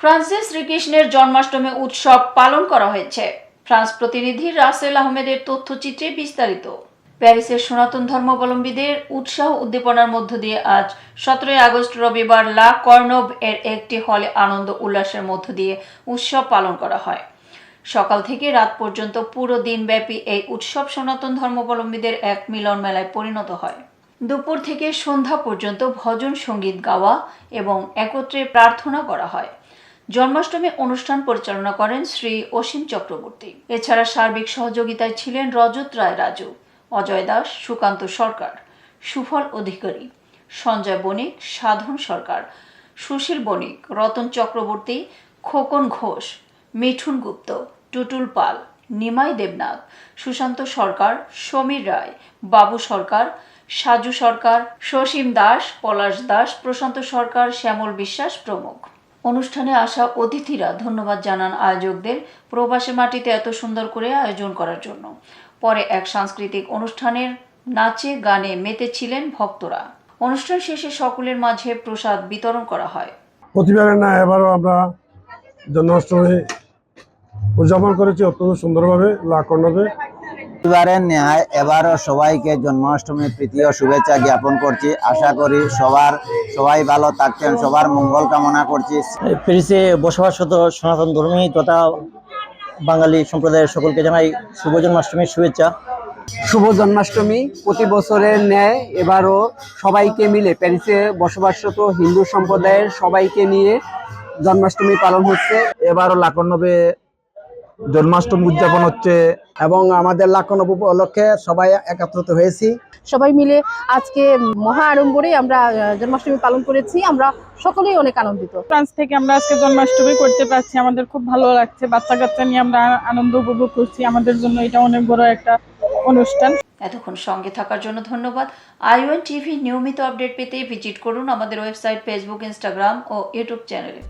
ফ্রান্সে শ্রীকৃষ্ণের জন্মাষ্টমী উৎসব পালন করা হয়েছে। ফ্রান্স প্রতিনিধি রাসেল আহমেদের তথ্যচিত্রে বিস্তারিত। প্যারিসের সনাতন ধর্মাবলম্বীদের উৎসাহ উদ্দীপনার মধ্য দিয়ে আজ সতেরোই আগস্ট রবিবার লা কর্নভ এর একটি হলে আনন্দ উল্লাসের মধ্য দিয়ে উৎসব পালন করা হয়। সকাল থেকে রাত পর্যন্ত পুরো দিনব্যাপী এই উৎসব সনাতন ধর্মাবলম্বীদের এক মিলন মেলায় পরিণত হয়। দুপুর থেকে সন্ধ্যা পর্যন্ত ভজন সংগীত গাওয়া এবং একত্রে প্রার্থনা করা হয়। জন্মাষ্টমী অনুষ্ঠান পরিচালনা করেন শ্রী অসীম চক্রবর্তী। এছাড়া সার্বিক সহযোগিতায় ছিলেন রজত রায় রাজু, অজয় দাস, সুকান্ত সরকার, সুফল অধিকারী, সঞ্জয় বণিক, সাধন সরকার, সুশীল বণিক, রতন চক্রবর্তী, খোকন ঘোষ, মিঠুন গুপ্ত, টুটুল পাল, নিমাই দেবনাথ, সুশান্ত সরকার, সমীর রায়, বাবু সরকার, সাজু সরকার, সসীম দাস, পলাশ দাস, প্রশান্ত সরকার, শ্যামল বিশ্বাস প্রমুখ। অনুষ্ঠানে আসা অতিথিরা ধন্যবাদ জানান আয়োজকদের। প্রবাসী মাটিতে এত সুন্দর করে আয়োজন করার জন্য। পরে এক সাংস্কৃতিক অনুষ্ঠানের নাচে, গানে মেতেছিলেন ভক্তরা। অনুষ্ঠান শেষে সকলের মাঝে প্রসাদ বিতরণ করা হয়। প্রতিবারের না, এবারও আমরা জন্মাষ্টমী উদযাপন করেছি, অত্যন্ত সুন্দরভাবে লাকর্ণবে পরিবারের ন্যায় এবারও সবাইকে জন্মাষ্টমীর প্রীতি ও শুভেচ্ছা জ্ঞাপন করছি। আশা করি সবার সবাই ভালো থাকছেন সবার মঙ্গল কামনা করছি। প্যারিসে বসবাসরত সনাতন ধর্মী তথা বাঙালি সম্প্রদায়ের সকলকে জানাই শুভ জন্মাষ্টমীর শুভেচ্ছা। শুভ জন্মাষ্টমী প্রতি বছরের ন্যায় এবারও সবাইকে মিলে প্যারিসে বসবাসরত হিন্দু সম্প্রদায়ের সবাইকে নিয়ে জন্মাষ্টমী পালন হচ্ছে। এবারও লাকন্নবে জন্মাষ্টমী উদযাপন হচ্ছে এবং আমাদের লাখনব উপলক্ষে সবাই একত্রিত হয়েছি। সবাই মিলে আজকে মহা আড়ম্বরে আমরা জন্মাষ্টমী পালন করেছি। আমরা সকলেই অনেক আনন্দিত। ফ্রান্স থেকে আমরা আজকে জন্মাষ্টমী করতে পারছি। আমাদের খুব ভালো লাগছে। বাচ্চা কাচ্চা নিয়ে আমরা আনন্দ উপভোগ করছি। আমাদের জন্য এটা অনেক বড় একটা অনুষ্ঠান। এতক্ষণ সঙ্গে থাকার জন্য ধন্যবাদ। আইওএন টিভি নিয়মিত আপডেট পেতে ভিজিট করুন আমাদের ওয়েবসাইট ফেসবুক ইনস্টাগ্রাম ও ইউটিউব চ্যানেলে।